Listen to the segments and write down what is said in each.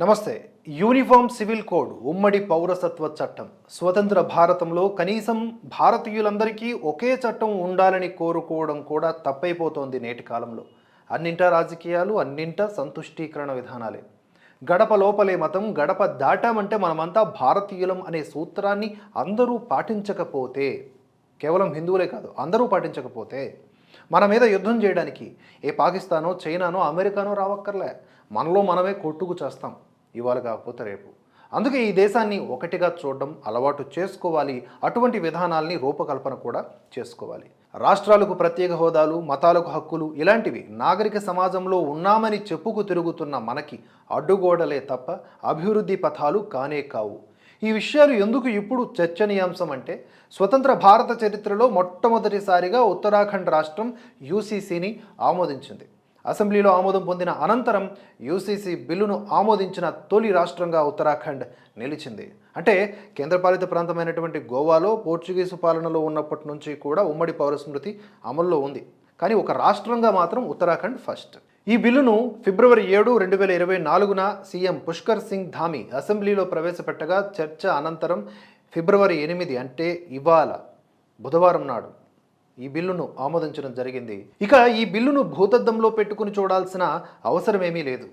నమస్తే. Uniform civil code ఉమ్మడి పౌరసత్వ చట్టం. స్వతంత్ర భారతంలో కనీసం భారతీయులందరికీ ఒకే చట్టం ఉండాలని కోరుకోవడం కూడా తప్పైపోతోంది నేటి కాలంలో. అన్నింటా రాజకీయాలు అన్నింటా సంతుష్టీకరణ విధానాలే. గడప లోపలే మతం గడప దాటామంటే మనమంతా భారతీయులం అనే సూత్రాన్ని అందరూ పాటించకపోతే కేవలం హిందువులే కాదు అందరూ పాటించకపోతే మన మీద యుద్ధం చేయడానికి ఏ పాకిస్తానో చైనానో అమెరికానో రావక్కర్లే. మనలో మనమే కొట్టుకు చేస్తాం. ఇవాళ కాకపోతే రేపు. అందుకే ఈ దేశాన్ని ఒకటిగా చూడడం అలవాటు చేసుకోవాలి. అటువంటి విధానాల్ని రూపకల్పన కూడా చేసుకోవాలి. రాష్ట్రాలకు ప్రత్యేక హోదాలు మతాలకు హక్కులు ఇలాంటివి నాగరిక సమాజంలో ఉన్నామని చెప్పుకు తిరుగుతున్న మనకి అడ్డుగోడలే తప్ప అభివృద్ధి పథాలు కానే కావు. ఈ విషయాలు ఎందుకు ఇప్పుడు చర్చనీయాంశం అంటే స్వతంత్ర భారత చరిత్రలో మొట్టమొదటిసారిగా ఉత్తరాఖండ్ రాష్ట్రం యూసీసీని ఆమోదించింది. అసెంబ్లీలో ఆమోదం పొందిన అనంతరం యూసీసీ బిల్లును ఆమోదించిన తొలి రాష్ట్రంగా ఉత్తరాఖండ్ నిలిచింది. అంటే కేంద్రపాలిత ప్రాంతమైనటువంటి గోవాలో పోర్చుగీసు పాలనలో ఉన్నప్పటి నుంచి కూడా ఉమ్మడి పౌరస్మృతి అమల్లో ఉంది. కానీ ఒక రాష్ట్రంగా మాత్రం ఉత్తరాఖండ్ ఫస్ట్. ఈ బిల్లును ఫిబ్రవరి ఏడు రెండు వేల ఇరవై నాలుగున సీఎం పుష్కర్ సింగ్ ధామి అసెంబ్లీలో ప్రవేశపెట్టగా చర్చ అనంతరం ఫిబ్రవరి ఎనిమిది అంటే ఇవాళ బుధవారం నాడు ఈ బిల్లును ఆమోదించడం జరిగింది. ఇక ఈ బిల్లును భూతద్దంలో పెట్టుకుని చూడాల్సిన అవసరమేమీ లేదు.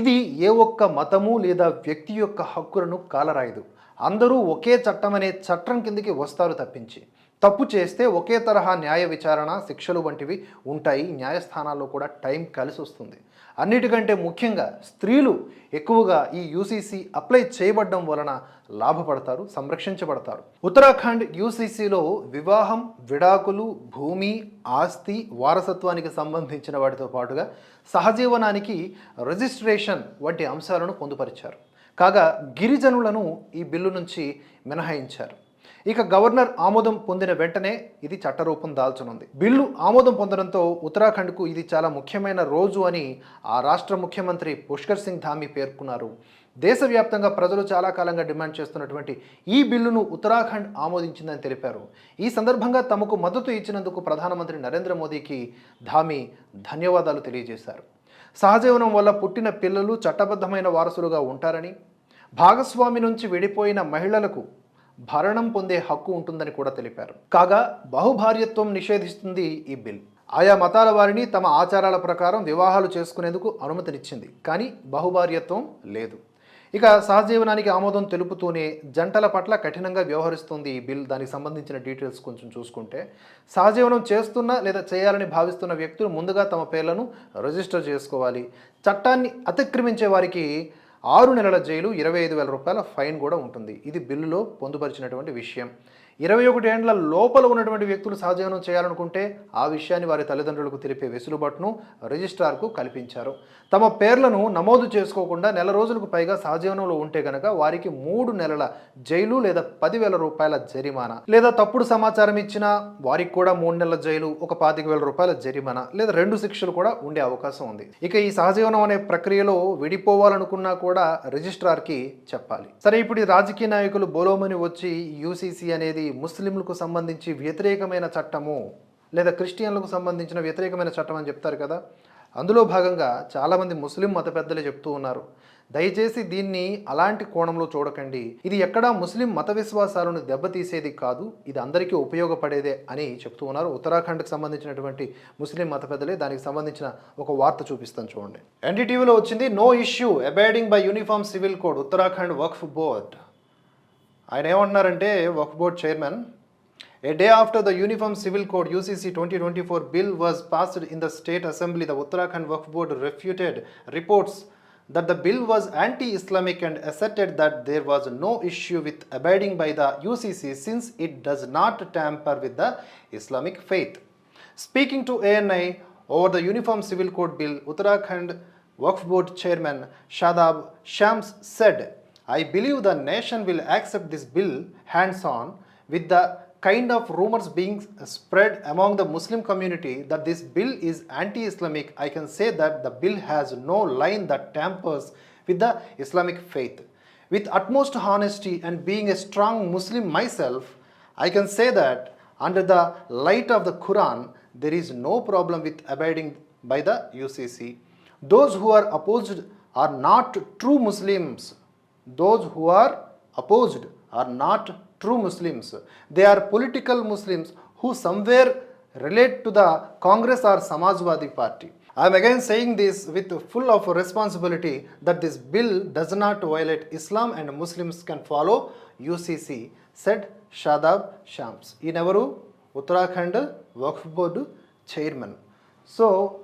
ఇది ఏ ఒక్క మతము లేదా వ్యక్తి యొక్క హక్కులను కాలరాయదు. అందరూ ఒకే చట్టం అనే చట్టం కిందకి వస్తారు తప్పించి. తప్పు చేస్తే ఒకే తరహా న్యాయ విచారణ శిక్షలు వంటివి ఉంటాయి. న్యాయస్థానాల్లో కూడా టైం కలిసి వస్తుంది. అన్నిటికంటే ముఖ్యంగా స్త్రీలు ఎక్కువగా ఈ యూసీసీ అప్లై చేయబడడం వలన లాభపడతారు సంరక్షించబడతారు. ఉత్తరాఖండ్ యూసీసీలో వివాహం విడాకులు భూమి ఆస్తి వారసత్వానికి సంబంధించిన వాటితో పాటుగా సహజీవనానికి రిజిస్ట్రేషన్ వంటి అంశాలను పొందుపరిచారు. కాగా గిరిజనులను ఈ బిల్లు నుంచి మినహాయించారు. ఇక గవర్నర్ ఆమోదం పొందిన వెంటనే ఇది చట్టరూపం దాల్చనుంది. బిల్లు ఆమోదం పొందడంతో ఉత్తరాఖండ్కు ఇది చాలా ముఖ్యమైన రోజు అని ఆ రాష్ట్ర ముఖ్యమంత్రి పుష్కర్ సింగ్ ధామి పేర్కొన్నారు. దేశవ్యాప్తంగా ప్రజలు చాలా కాలంగా డిమాండ్ చేస్తున్నటువంటి ఈ బిల్లును ఉత్తరాఖండ్ ఆమోదించిందని తెలిపారు. ఈ సందర్భంగా తమకు మద్దతు ఇచ్చినందుకు ప్రధానమంత్రి నరేంద్ర మోదీకి ధామి ధన్యవాదాలు తెలియజేశారు. సహజీవనం వల్ల పుట్టిన పిల్లలు చట్టబద్ధమైన వారసులుగా ఉంటారని భాగస్వామి నుంచి విడిపోయిన మహిళలకు భరణం పొందే హక్కు ఉంటుందని కూడా తెలిపారు. కాగా బహుభార్యత్వం నిషేధిస్తుంది ఈ బిల్. ఆయా మతాల వారిని తమ ఆచారాల ప్రకారం వివాహాలు చేసుకునేందుకు అనుమతినిచ్చింది. కానీ బహుభార్యత్వం లేదు. ఇక సహజీవనానికి ఆమోదం తెలుపుతూనే జంటల పట్ల కఠినంగా వ్యవహరిస్తుంది ఈ బిల్. దానికి సంబంధించిన డీటెయిల్స్ కొంచెం చూసుకుంటే సహజీవనం చేస్తున్న లేదా చేయాలని భావిస్తున్న వ్యక్తులు ముందుగా తమ పేర్లను రిజిస్టర్ చేసుకోవాలి. చట్టాన్ని అతిక్రమించే వారికి ఆరు నెలల జైలు ఇరవై ఐదు వేల రూపాయల ఫైన్ కూడా ఉంటుంది. ఇది బిల్లులో పొందుపరిచినటువంటి విషయం. ఇరవై ఒకటి ఏండ్ల లోపల ఉన్నటువంటి వ్యక్తులు సహజీవనం చేయాలనుకుంటే ఆ విషయాన్ని వారి తల్లిదండ్రులకు తెలిపే వెసులుబాటును రిజిస్ట్రార్కు కల్పించారు. తమ పేర్లను నమోదు చేసుకోకుండా నెల రోజులకు పైగా సహజీవనంలో ఉంటే గనక వారికి మూడు నెలల జైలు లేదా పదివేల రూపాయల జరిమానా. లేదా తప్పుడు సమాచారం ఇచ్చినా వారికి కూడా మూడు నెలల జైలు ఒక పాతిక వేల రూపాయల జరిమానా లేదా రెండు శిక్షలు కూడా ఉండే అవకాశం ఉంది. ఇక ఈ సహజీవనం అనే ప్రక్రియలో విడిపోవాలనుకున్నా కూడా రిజిస్ట్రార్కి చెప్పాలి. సరే ఇప్పుడు ఈ రాజకీయ నాయకులు బోలోమని వచ్చి యూసీసీ అనేది ముస్లింలకు సంబంధించి వ్యతిరేకమైన చట్టము లేదా క్రిస్టియన్లకు సంబంధించిన వ్యతిరేకమైన చట్టం అని చెప్తారు కదా. అందులో భాగంగా చాలామంది ముస్లిం మత పెద్దలే చెప్తూ ఉన్నారు. దయచేసి దీన్ని అలాంటి కోణంలో చూడకండి. ఇది ఎక్కడా ముస్లిం మత విశ్వాసాలను దెబ్బతీసేది కాదు ఇది అందరికీ ఉపయోగపడేదే అని చెప్తూ ఉన్నారు. ఉత్తరాఖండ్కి సంబంధించినటువంటి ముస్లిం మత పెద్దలే దానికి సంబంధించిన ఒక వార్త చూపిస్తాను చూడండి. ఎన్డీటీవీలో వచ్చింది no issue abiding by uniform civil code Uttarakhand Waqf board ఆయన ఏమంటున్నారంటే Waqf Board chairman A day after the Uniform Civil Code UCC 2024 bill was passed in the State Assembly, the Uttarakhand Waqf Board refuted reports that the bill was anti-Islamic and asserted that there was no issue with abiding by the UCC since it does not tamper with the Islamic faith. Speaking to ANI over the Uniform Civil Code bill, Uttarakhand Waqf Board Chairman Shadab Shams said, I believe the nation will accept this bill hands on with the kind of rumors being spread among the Muslim community that this bill is anti-Islamic. I can say that the bill has no line that tampers with the Islamic faith. With utmost honesty and being a strong Muslim myself, I can say that under the light of the Quran, there is no problem with abiding by the UCC. Those who are opposed are not true Muslims those who are opposed are not true Muslims. They are political Muslims who somewhere relate to the Congress or Samajwadi party. I am again saying this with full of responsibility that this bill does not violate Islam and Muslims can follow UCC, said Shadab Shams. In Uttarakhand Waqf Board Chairman. So,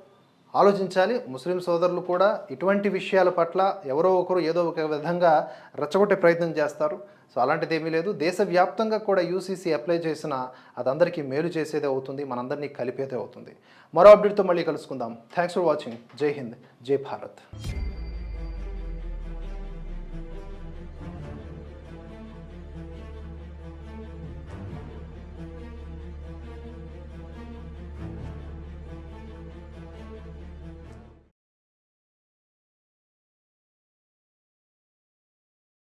ఆలోచించాలి. ముస్లిం సోదరులు కూడా ఇటువంటి విషయాల పట్ల ఎవరో ఒకరు ఏదో ఒక విధంగా రెచ్చగొట్టే ప్రయత్నం చేస్తారు. సో అలాంటిది ఏమీ లేదు. దేశవ్యాప్తంగా కూడా యూసీసీ అప్లై చేసిన అదందరికీ మేలు చేసేదే అవుతుంది. మనందరినీ కలిపేదే అవుతుంది. మరో అప్డేట్తో మళ్ళీ కలుసుకుందాం. థ్యాంక్స్ ఫర్ వాచింగ్ జై హింద్. జై భారత్.